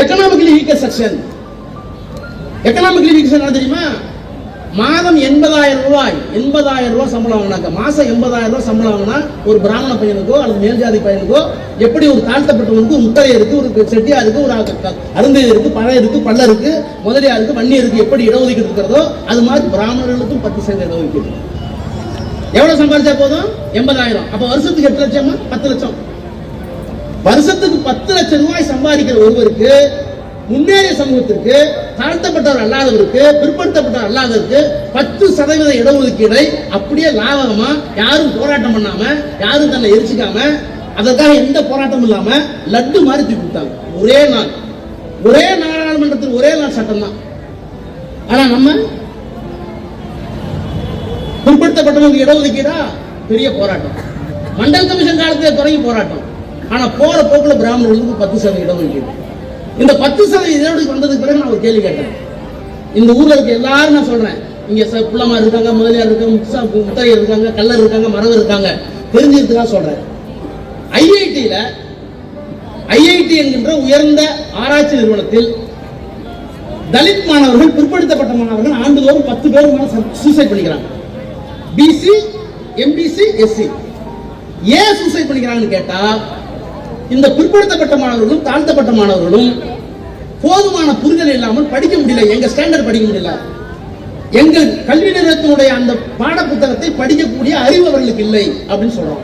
Economically weaker section economically weaker section தெரியுமா? மாதம் எண்பதாயிரம் ரூபாய் எண்பதாயிரம் ரூபாய் சம்பளம் வாங்கினாக்க மாசம் எண்பதாயிரம் ரூபாய் சம்பளம் வாங்கினா ஒரு பிராமண பையனுக்கோ அல்லது மேல்ஜாதி பையனுக்கோ எப்படி ஒரு தாழ்த்தப்பட்டவனுக்கு ஒரு இருக்கு ஒரு செட்டியா இருக்கு ஒரு அருந்தை இருக்கு பழைய இருக்கு பள்ள இருக்கு முதலியா இருக்கு வன்னி இருக்கு எப்படி இடஒதுக்கீடு இருக்கிறதோ அது மாதிரி பிராமணர்களுக்கும் பத்து சதவீத இடஒதுக்கீடு. எவ்வளவு சம்பாதிச்சா போதும்? எண்பதாயிரம். அப்ப வருஷத்துக்கு எட்டு லட்சமா? பத்து லட்சம். வருஷத்துக்கு பத்து லட்சம் ரூபாய் சம்பாதிக்கிற ஒருவருக்கு முன்னேறிய சமூகத்திற்கு தாழ்த்தப்பட்டவர் அல்லாதவருக்கு பிற்படுத்தப்பட்டவர் அல்லாதவருக்கு பத்து சதவீத இடஒதுக்கீடை அப்படியே லாபகமா யாரும் போராட்டம் பண்ணாம யாரும் தன்னை எரிச்சுக்காம அதற்காக எந்த போராட்டமும் இல்லாம லட்டு மாதிரி தூக்கி கொடுத்தாங்க ஒரே நாள். ஒரே நாடாளுமன்றத்தில் ஒரே நாள் சட்டம் தான் ஆனா நம்ம பிற்படுத்தப்பட்டவங்களுக்கு இடஒதுக்கீடா? பெரிய போராட்டம். மண்டல் கமிஷன் காலத்திலே தொடங்கி போராட்டம். ஆனா போற போக்குல பிராமணர்களுக்கு பத்து சதவீதம் இடஒதுக்கீடு இந்த பத்து சதவீத இடஒதுக்கீடு வந்ததுக்கு பிறகு நான் ஒரு கேள்வி கேட்டேன். இந்த ஊர்ல இருக்க எல்லாரும் நான் சொல்றேன். இங்க ச- புள்ளமா இருக்காங்க முதலியார் இருக்காங்க முத்தரையர் முத்தையர் இருக்காங்க கல்லர் இருக்காங்க மரவர் இருக்காங்க. தெரிஞ்சிருக்கா சொல்றேன். ஐஐடியில ஐஐடி என்கின்ற உயர்ந்த ஆராய்ச்சி நிறுவனத்தில் தலித் மாணவர்கள் பிற்படுத்தப்பட்ட மாணவர்கள் ஆண்டுதோறும் பத்து பேர் சூசைட் பண்ணிக்கிறாங்க. பிசி எம்பிசி எஸ்சி ஏன் சூசைட் பண்ணிக்கிறாங்கன்னு கேட்டா இந்த பிற்படுத்தப்பட்ட மாணவர்களும் தாழ்த்தப்பட்ட மாணவர்களும் போதுமான புரிதல் இல்லாமல் படிக்க முடியல. எங்க ஸ்டாண்டர்ட் படிக்க முடியல. எங்கள் கல்வி நிறுவனத்தினுடைய அந்த பாட புத்தகத்தை படிக்கக்கூடிய அறிவு அவர்களுக்கு இல்லை அப்படின்னு சொல்றோம்.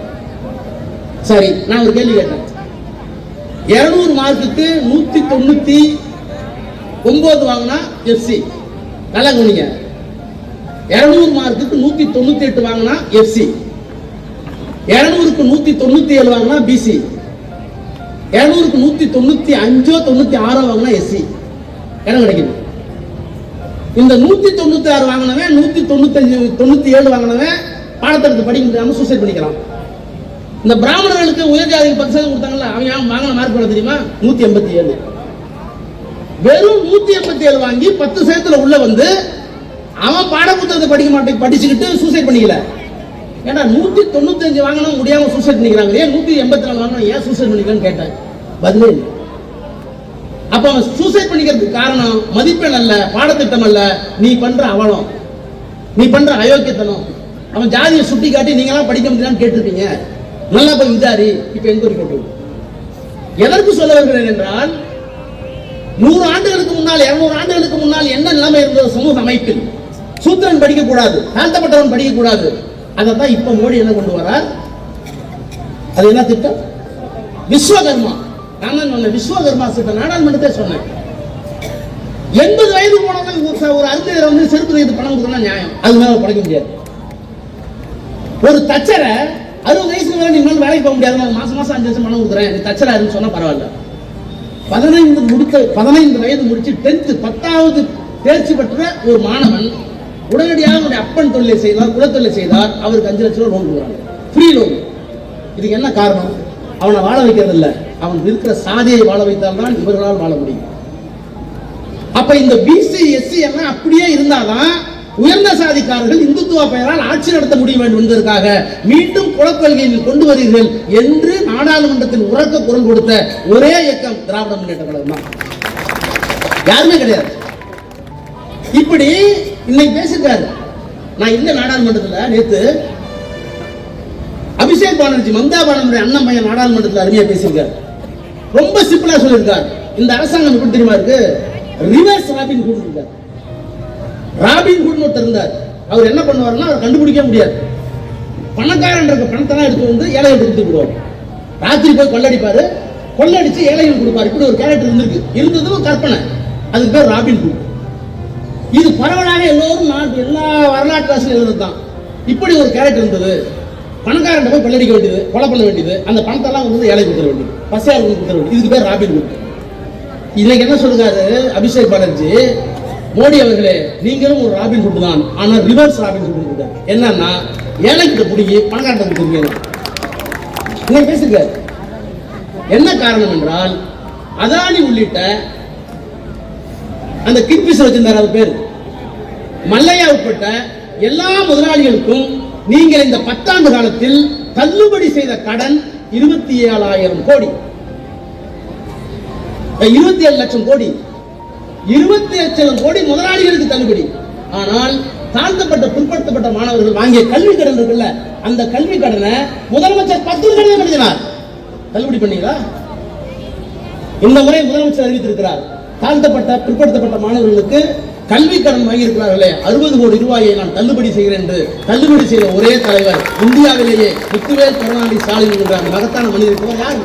சரி நான் ஒரு கேள்வி கேட்டேன். இருநூறு மார்க்குக்கு நூத்தி தொண்ணூத்தி ஒன்பது வாங்கினா எஃப்சி நல்லா கவனிங்க. இருநூறு மார்க்குக்கு நூத்தி தொண்ணூத்தி எட்டு வாங்கினா எஃப்சி இருநூறுக்கு நூத்தி தொண்ணூத்தி ஏழு வாங்கினா பிசி இருநூறுக்கு நூத்தி தொண்ணூத்தி அஞ்சோ தொண்ணூத்தி ஆறோ வாங்கினா எஸ்சி இடம் கிடைக்குது? இந்த நூத்தி தொண்ணூத்தி ஆறு வாங்கினவன் நூத்தி தொண்ணூத்தி அஞ்சு தொண்ணூத்தி ஏழு வாங்கினவன் பாடத்தெடுத்து படிக்க சூசைட் பண்ணிக்கிறான். இந்த பிராமணர்களுக்கு உயர் பத்து சதவீதம் கொடுத்தாங்கல்ல அவன் ஏன் வாங்கின மார்க் பண்ண தெரியுமா? நூத்தி எண்பத்தி ஏழு. வெறும் நூத்தி எண்பத்தி ஏழு வாங்கி பத்து சதவீதத்துல உள்ள வந்து அவன் பாடப்புத்தகத்தை படிக்க மாட்டேன் படிச்சுக்கிட்டு சூசைட் பண்ணிக்கல. ஏன்னா நூத்தி தொண்ணூத்தி அஞ்சு வாங்கணும் முடியாம சூசைட் பண்ணிக்கிறாங்க ஏன் நூத்தி எண்பத்தி நாலு வாங்கணும் ஏன் சூசைட் பண்ணிக்கலாம்னு கேட்டேன் பதிலே இல்லை. அப்ப அவன் சூசைட் பண்ணிக்கிறதுக்கு காரணம் மதிப்பெண் அல்ல பாடத்திட்டம் அல்ல நீ பண்ற அவலம். நீ பண்ற அயோக்கியத்தனம். அவன் ஜாதியை சுட்டி காட்டி நீங்களாம் படிக்க முடியலான்னு கேட்டிருப்பீங்க. நல்லா போய் விசாரி இப்ப என்கொயரி போட்டு எதற்கு சொல்ல வருகிறேன் என்றால் நூறு ஆண்டுகளுக்கு முன்னால் இருநூறு ஆண்டுகளுக்கு முன்னால் என்ன நிலைமை இருந்தது? சமூக அமைப்பில். சூத்திரன் படிக்க கூடாது தாழ்த்தப்பட்டவன் படிக்க கூடாது அதை தான் இப்ப மோடி என்ன கொண்டு வரார்? அது என்ன திட்டம்? விஸ்வகர்மா. நான் சொன்ன விஸ்வகர்மா திட்டம். நாடாளுமன்றத்தை சொன்னேன். எண்பது வயது போனவங்க ஒரு ச- ஒரு வந்து செருப்பு தைத்து பணம் கொடுக்கணும் நியாயம். அது மேல படிக்க முடியாது. ஒரு தச்சரை அறுபது வயசுக்கு மேலே நீங்கள் வேலைக்கு போக முடியாது நான் மாசம் மாசம் அஞ்சு லட்சம் பணம் கொடுக்குறேன். நீ தச்சரா இருந்து சொன்னா பரவாயில்ல. பதினைந்து முடித்த பதினைந்து வயது முடிச்சு டென்த்து பத்தாவது தேர்ச்சி பெற்ற ஒரு மாணவன் உடனடியாக அவனுடைய அப்பன் தொழிலை செய்தார் குலத்தொழிலை செய்தார் அவருக்கு அஞ்சு லட்சம் ரூபாய் லோன் கொடுக்குறாங்க. ஃப்ரீ லோன் இதுக்கு என்ன காரணம்? அவனை வாழ வைக்கிறது இல்ல அவன் இருக்கிற சாதியை வாழ வைத்தால்தான் இவர்களால் வாழ முடியும். அப்ப இந்த பிசி எஸ்சி எல்லாம் அப்படியே இருந்தாதான் உயர்ந்த சாதிக்காரர்கள் இந்துத்துவ பெயரால் ஆட்சி நடத்த முடிய வேண்டும் என்பதற்காக மீண்டும் குலக்கொள்கையில் கொண்டு வருகிறீர்கள் என்று நாடாளுமன்றத்தில் உறக்க குரல் கொடுத்த ஒரே இயக்கம் திராவிட முன்னேற்ற கழகம் தான் யாருமே கிடையாது. இப்படி இன்னைக்கு பேசியிருக்காரு. நான் இந்த நாடாளுமன்றத்தில் நேற்று அபிஷேக் பானர்ஜி மம்தா பானர்ஜி அண்ணன் பையன் நாடாளுமன்றத்தில் அருமையாக பேசியிருக்காரு. ரொம்ப சிம்பிளாக சொல்லியிருக்கார். இந்த அரசாங்கம் எப்படி தெரியுமா இருக்கு? ரிவர்ஸ் ராபின் ஹுட் இருக்கார். ராபின் ஹுட் ஒருத்தர் இருந்தார். அவர் என்ன பண்ணுவாருன்னா அவர் கண்டுபிடிக்க முடியாது. பணக்காரன் இருக்க பணத்தெல்லாம் எடுத்து வந்து ஏழை எடுத்து விடுவார் ராத்திரி போய் கொள்ளடிப்பாரு. கொள்ளடிச்சு ஏழைகள் கொடுப்பாரு. இப்படி ஒரு கேரக்டர் இருந்திருக்கு. இருந்ததும் கற்பனை. அதுக்கு பேர் ராபின் ஹுட் இது பரவலாக எல்லோரும் நாட்டு எல்லா வரலாற்று ஆசிரியர் எழுதுறது தான் இப்படி ஒரு கேரக்டர் இருந்தது. பணக்காரன் போய் கொள்ளடிக்க வேண்டியது கொலை பண்ண வேண்டியது அந்த பணத்தெல்லாம் வந்து ஏழை கொடுத்துட வேண்டியது. பசியார் கொடுத்துட வேண்டியது. இதுக்கு பேர் ராபின் குட் இன்னைக்கு என்ன சொல்றாரு அபிஷேக் பானர்ஜி? மோடி அவர்களே நீங்களும் ஒரு ராபின் ஹுட் தான். ஆனால் ரிவர்ஸ் ராபின் ஹுட் இருக்காரு என்னன்னா ஏழைக்கிட்ட பிடிங்கி பணக்காரன் கொடுத்துருக்கீங்க இன்னைக்கு பேசிருக்காரு. என்ன காரணம் என்றால் அதானி உள்ளிட்ட அந்த கிட்பிஸ் வச்சிருந்தார் அவர் பேர். மல்லையா உட்பட்ட எல்லா முதலாளிகளுக்கும் நீங்கள் இந்த பத்தாண்டு காலத்தில் தள்ளுபடி செய்த கடன் இருபத்தி ஏழாயிரம் கோடி. இருபத்தி ஏழு லட்சம் கோடி. இருபத்தி லட்சம் கோடி முதலாளிகளுக்கு தள்ளுபடி. ஆனால் தாழ்த்தப்பட்ட பிற்படுத்தப்பட்ட மாணவர்கள் வாங்கிய கல்வி கடன் இருக்குல்ல அந்த கல்வி கடனை முதலமைச்சர் பத்து கடனை பண்ணினார். தள்ளுபடி பண்ணீங்களா இந்த முறை முதலமைச்சர் அறிவித்திருக்கிறார். தாழ்த்தப்பட்ட பிற்படுத்தப்பட்ட மாணவர்களுக்கு கல்வி கடன் வாங்கியிருக்கிறார்களே அறுபது கோடி ரூபாயை நான் தள்ளுபடி செய்கிறேன் என்று தள்ளுபடி செய்த ஒரே தலைவர் இந்தியாவிலேயே முத்துவேல் கருணாநிதி ஸ்டாலின் என்ற மகத்தான மனிதர் யார்?